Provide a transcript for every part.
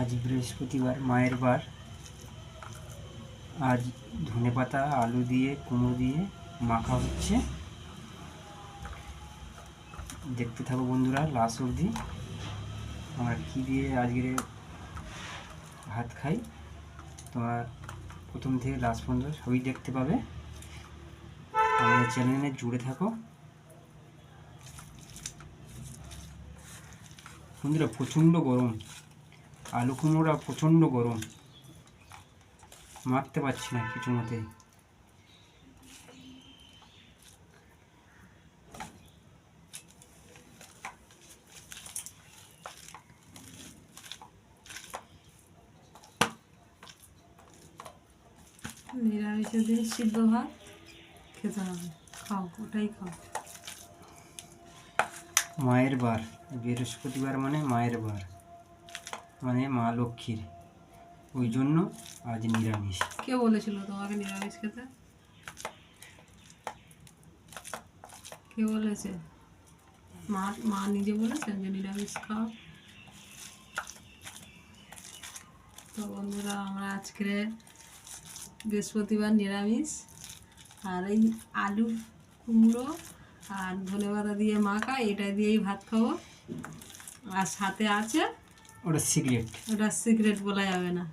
আজ বৃহস্পতিবার, মায়ের বার। আজ ধনেপাতা আলু দিয়ে, কুমড়ো দিয়ে মাখা হচ্ছে। দেখতে থাকো বন্ধুরা লাস্ট অবধি। আমরা কী দিয়ে আজকের ভাত খাই? তোমরা প্রথম থেকে লাস্ট পর্যন্ত সবই দেখতে পাবে। আমাদের চ্যানেলে জুড়ে থাকো। বন্ধুরা, প্রচণ্ড গরম। আলু কুমড়োটা প্রচণ্ড গরম। মারতে পারছি না কিছু মতে নিরামিষের দিন সিদ্ধ ভাত খেতে হবে। খাও ওটাই খাও। মায়ের বার বৃহস্পতিবার মানে মায়ের বার। মানে মা লক্ষ্মীর। ওই জন্য আজ নিরামিষ। কে বলেছিল তোমাকে নিরামিষ খেতে? কে বলেছে? মা মা নিজে বলেছেন যে নিরামিষ খাও। তো বন্ধুরা, আমরা আজকে বৃহস্পতিবার নিরামিষ। আর এই আলু কুমড়ো আর ধনেপাতা দিয়ে মাখা, এটা দিয়েই ভাত খাব। আর সাথে আছে ওটা সিগারেট। ওটা সিক্রেট বলা যাবে না।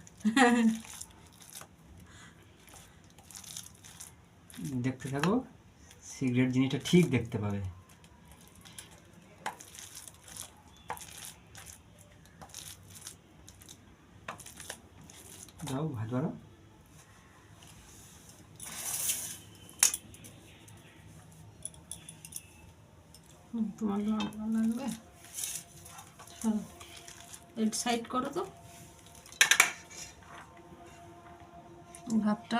দেখতে থাকো সিগারেট জিনিসটা ঠিক দেখতে পাবে। দাও ভাত বাড়ো তোমার ভালো লাগবে? চলো। এই সাইড করো তো। ভাতটা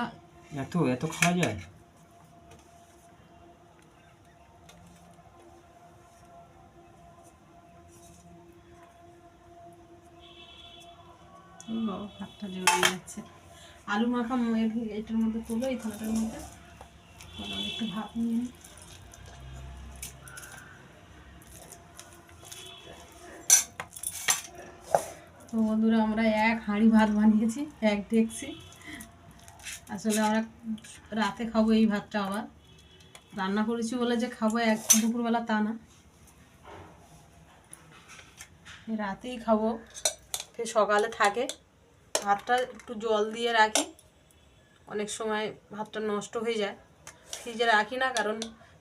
এত এত খাওয়া যায়? ভাতটা যাচ্ছে। আলু মাখা এটার মধ্যে তুলো এই থালাটার মধ্যে। একটু ভাত নিয়ে তো বন্ধুরা, আমরা এক হাঁড়ি ভাত বানিয়েছি, এক ডেকছি আসলে আমরা রাতে খাব এই ভাতটা আবার। রান্না করেছি বলে যে খাব এক দুপুরবেলা তা না। রাতেই খাব। ফের সকালে থাকে। ভাতটা একটু জল দিয়ে রাখি। অনেক সময় ভাতটা নষ্ট হয়ে যায়। ফ্রিজে রাখি না, কারণ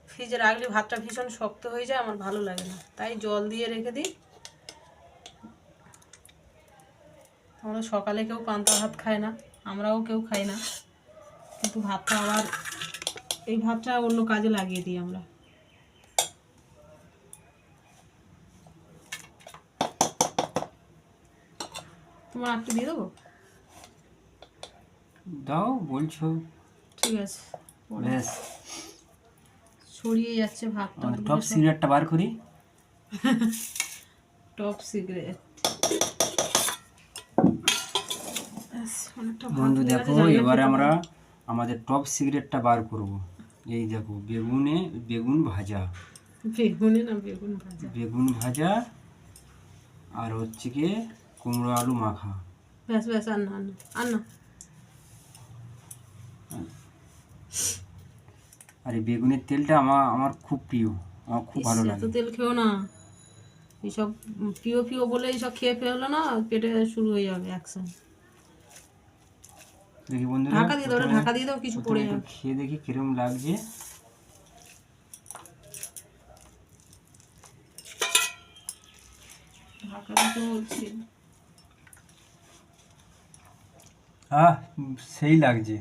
ফ্রিজে রাখলে ভাতটা ভীষণ শক্ত হয়ে যায়, আমার ভালো লাগে না। তাই জল দিয়ে রেখে দিই। আমরা সকালে কেউ পান্তা ভাত খায় না আমরাও কেউ খাই না। কিন্তু ভাতটা আবার এই ভাতটা অন্য কাজে লাগিয়ে দিই আমরা। তোমার আটটা দিয়ে দেবো? দাও বলছো। ঠিক আছে ব্যাস। ছড়িয়ে যাচ্ছে ভাতটা। টপ সিগারেটটা বার করি। টপ সিগারেট অনেকটা ভাত বন্ধু দেখো এবারে আমরা আমাদের টপ সিগারেটটা বার করব। এই দেখো বেগুনে বেগুন ভাজা। বেগুনে না বেগুন ভাজা? বেগুন ভাজা আর হচ্ছে কি কুমড়ো আলু মাখা। ব্যাস ব্যাস আর না আর না আর এই বেগুনের তেলটা আমার আমার খুব প্রিয় আমার খুব ভালো লাগে। তেল খেও না। এইসব প্রিয় প্রিয় বলে এইসব খেয়ে ফেলল না পেটে শুরু হয়ে যাবে অ্যাকশন দেখি বন্ধুরা ঢাকা দিয়ে দাও ঢাকা দিয়ে দাও কিছু পড়ে যাবে। খেয়ে দেখি কিরম লাগছে। ঢাকা দিতে বলছি। আহ সেই লাগছে।